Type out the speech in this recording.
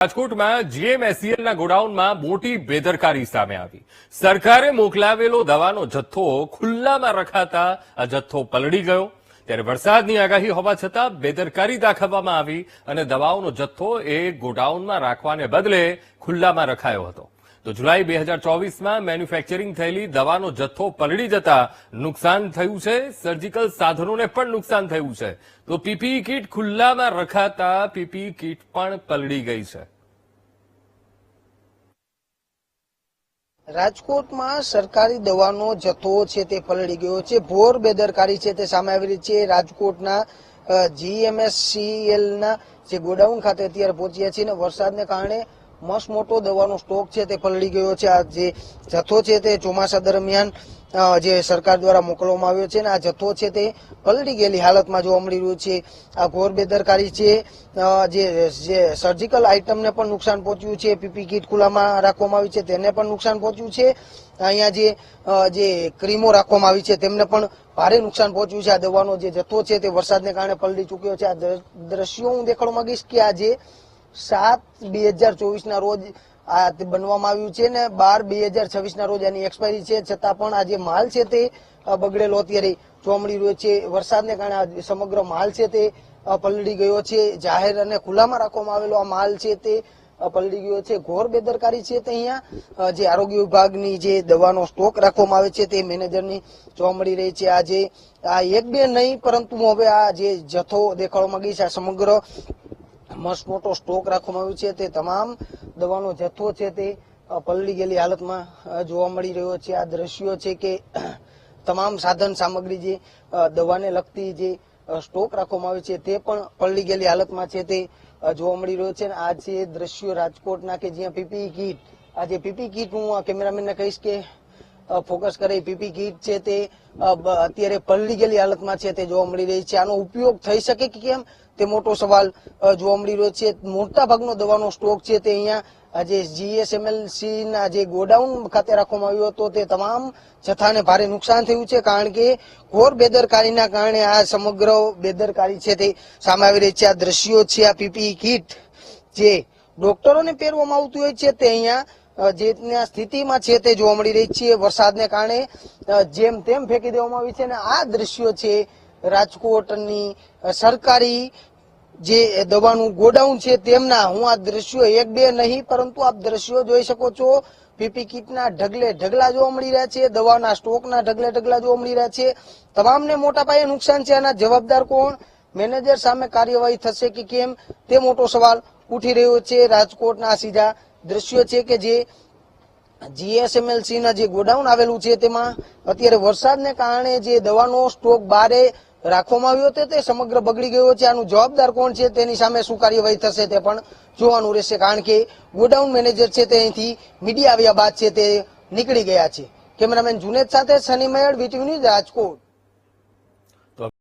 રાજકોટમાં જીએમએસસીએલના ગોડાઉનમાં મોટી બેદરકારી સામે આવી. સરકારે મોકલાવેલો દવાનો જથ્થો ખુલ્લામાં રખાતા આ જથ્થો પલળી ગયો. ત્યારે વરસાદની આગાહી હોવા છતાં બેદરકારી દાખવવામાં આવી અને દવાઓનો જથ્થો એ ગોડાઉનમાં રાખવાને બદલે ખુલ્લામાં રખાયો હતો. તો જુલાઈ બે હજાર ચોવીસમાં મેન્યુફેક્ચરિંગ થયેલી દવાનો જથ્થો પલળી જતા નુકસાન થયું છે. સર્જિકલ સાધનોને પણ નુકસાન થયું છે. તો પીપીઈ કીટ ખુલ્લામાં રખાતા પીપીઈ કીટ પણ પલળી ગઈ છે. રાજકોટમાં સરકારી દવાનો જથ્થો છે તે પલળી ગયો છે. ભોર બેદરકારી છે તે સામે આવી રહી છે. રાજકોટના જીએમએસસીએલના જે ગોડાઉન ખાતે અત્યારે પહોંચ્યા છે ને વરસાદને કારણે મસ્ત મોટો દવાનો સ્ટોક છે તે પલળી ગયો છે. આ જે જથ્થો છે તે ચોમાસા દરમિયાન જે સરકાર દ્વારા મોકલવામાં આવ્યો છે અને આ જથ્થો છે તે પલળી ગયેલી હાલતમાં જોવા મળી રહ્યું છે. આ ઘોર બેદરકારી છે જે જે સર્જિકલ આઇટમને પણ નુકસાન પહોંચ્યું છે. પીપી કીટ ખુલ્લામાં રાખવામાં આવી છે, તેને પણ નુકસાન પહોંચ્યું છે. અહીંયા જે જે ક્રીમો રાખવામાં આવી છે, તેમને પણ ભારે નુકસાન પહોંચ્યું છે. આ દવાનો જે જથ્થો છે તે વરસાદને કારણે પલળી ચૂક્યો છે. આ દ્ર- દ્રશ્યો હું દેખાડવા માંગીશ કે આજે સાત બે હજાર ચોવીસ ના રોજ આ બનવામાં આવ્યું છે ને બાર બે હજાર છવ્વીસ ના રોજ એની એક્સપાયરી છે. છતાં પણ આ જે માલ છે તે બગડેલો અત્યારે મળી રહ્યો છે. વરસાદને કારણે સમગ્ર માલ છે તે પલળી ગયો છે. જાહેર અને ખુલ્લામાં રાખવામાં આવેલો આ માલ છે તે પલળી ગયો છે. ઘોર બેદરકારી છે તે અહીંયા. જે આરોગ્ય વિભાગની જે દવાનો સ્ટોક રાખવામાં આવે છે તે મેનેજરની મળી રહી છે. આજે આ એક બે નહીં, પરંતુ હવે આ જે જથ્થો દેખાડવા માંગી છે, આ સમગ્ર મસ્ત મોટો સ્ટોક રાખવામાં આવ્યો છે. તે તમામ દવાનો જથ્થો છે તે પલળી ગયેલી હાલતમાં જોવા મળી રહ્યો છે. આ દ્રશ્યો છે કે તમામ સાધન સામગ્રી જે દવાને લગતી જે સ્ટોક રાખવામાં આવ્યો છે તે પણ પલળી ગયેલી હાલતમાં છે તે જોવા મળી રહ્યો છે. આ છે દ્રશ્યો રાજકોટના કે જ્યાં પીપી કીટ, આ જે પીપી કીટ હું આ કેમેરામેનને કહીશ કે ફોકસ કરે પીપી કીટ છે તે અત્યારે પલળી ગયેલી હાલતમાં છે તે જોવા મળી રહી છે. આનો ઉપયોગ થઈ શકે કે કેમ? તે મોટો સવાલ જોવા મળી રહ્યો છે. મોટા ભાગનો દવાનો સ્ટોક છે તે અહીંયા જે જીએસએમએલસી ના જે ગોડાઉન ખાતે રાખવામાં આવ્યો હતો તે તમામ જથ્થાને ભારે નુકસાન થયું છે, કારણ કે ઘોર બેદરકારીના કારણે આ સમગ્ર બેદરકારી છે તે સામે આવી રહી છે. આ દ્રશ્યો છે, આ પીપી કીટ જે ડોક્ટરોને પહેરવામાં આવતું હોય છે તે અહીંયા અ, જે રીતના સ્થિતિમાં છે તે જોવા મળી રહી છે. વરસાદને કારણે જેમ તેમ ફેંકી દેવામાં આવી છે અને આ દ્રશ્યો છે રાજકોટની સરકારી જે દવાનું ગોડાઉન છે તેમના. હું આ દ્રશ્યો એક બે નહીં પરંતુ આપ દ્રશ્યો જોઈ શકો છો. પીપી કીટના ઢગલે ઢગલા જોવા મળી રહ્યા છે. દવાના સ્ટોકના ઢગલે ઢગલા જોવા મળી રહ્યા છે. તમામને મોટા પાયે નુકસાન છે. આના જવાબદાર કોણ? મેનેજર સામે કાર્યવાહી થશે કે કેમ? તે મોટો સવાલ ઉઠી રહ્યો છે રાજકોટના સીધા દ્રશ્યો છે કે જે જીએસએમએલસી ના જે ગોડાઉન આવેલું છે, તેમાં અત્યારે વરસાદને કારણે જે દવાનો સ્ટોક બારે રાખવામાં આવ્યો હતો તે સમગ્ર બગડી ગયો છે. આનું જવાબદાર કોણ છે તેની સામે શું કાર્યવાહી થશે તે પણ જોવાનું રહેશે, કારણ કે ગોડાઉન મેનેજર છે તે અહીંથી મીડિયા આવ્યા બાદ છે તે નીકળી ગયા છે. કેમેરામેન જુનેદ સાથે સની મેળ વીટીવી ન્યૂઝ રાજકોટ.